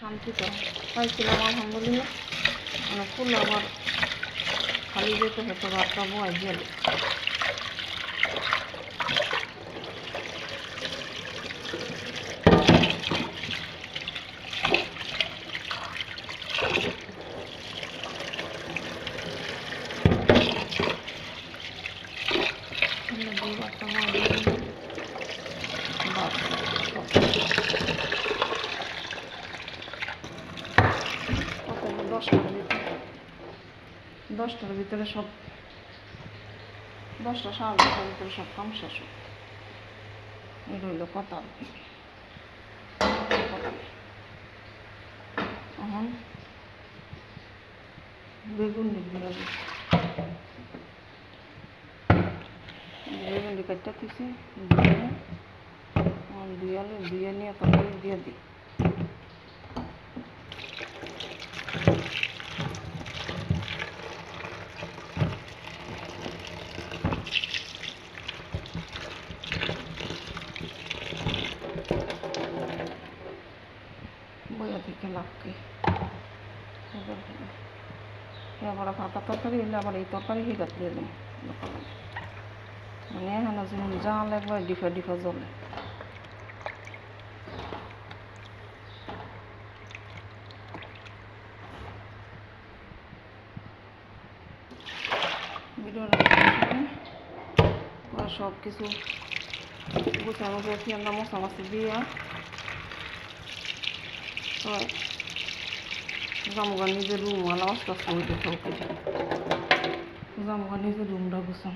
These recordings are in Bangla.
শান্তি তো পাইছিলাম আলহামদুলিল্লাহ। মানে ফুল আবার খালি যেতে হতো রাতটা বয় ফুলে দিয়ে দশটার ভিতরে সব দশটা সাড়ে দশটার ভিতরে সব কাম শেষ হয়। এই রইল কথা। আর কি। এখন বেগুন বেগুন দিয়ে দিয়ে নিয়ে দিয়ে দিই। থেকে লাভকে আবার ভাতা তরকারি আবার এই তরকারি দিয়ে মানে এখানে একবার ডিফা ডিফা জ্বলে। সব কিছু গুছানো গেছি আমরা মশা মাছি দিয়া। জামগা নিজের রুম আলা হইতে থাকতে জামগা নিজের রুমটা গুছাম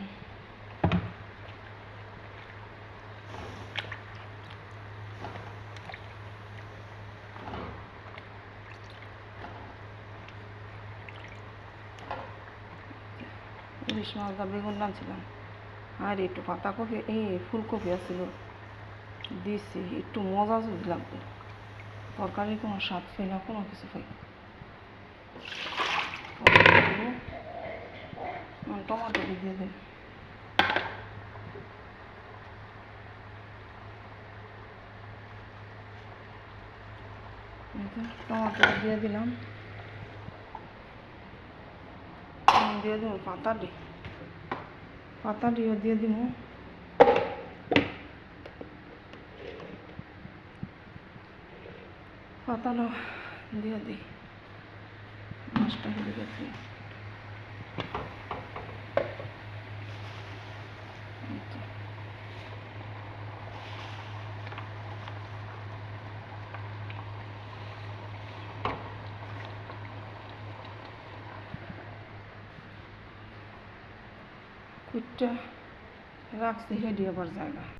ইলিশ মাছ বেগুন রাঁধছিলাম আর একটু পাতাকপি, এই ফুলকপি আছিল। দিছি একটু মজা যদি লাগবে। তরকারি কোনো স্বাদ পাই না, কোনো কিছু পাই না। টমাটো দিয়ে দিন টমাটো দিয়ে দিলাম। দিয়ে দেবো পাতা দি পাতা দিয়ে দিয়ে দিব। পাতাটা দিয়ে দিই। মাছটা হয়ে গেছে। কুটটা রাখছি হেডি আবার জায়গা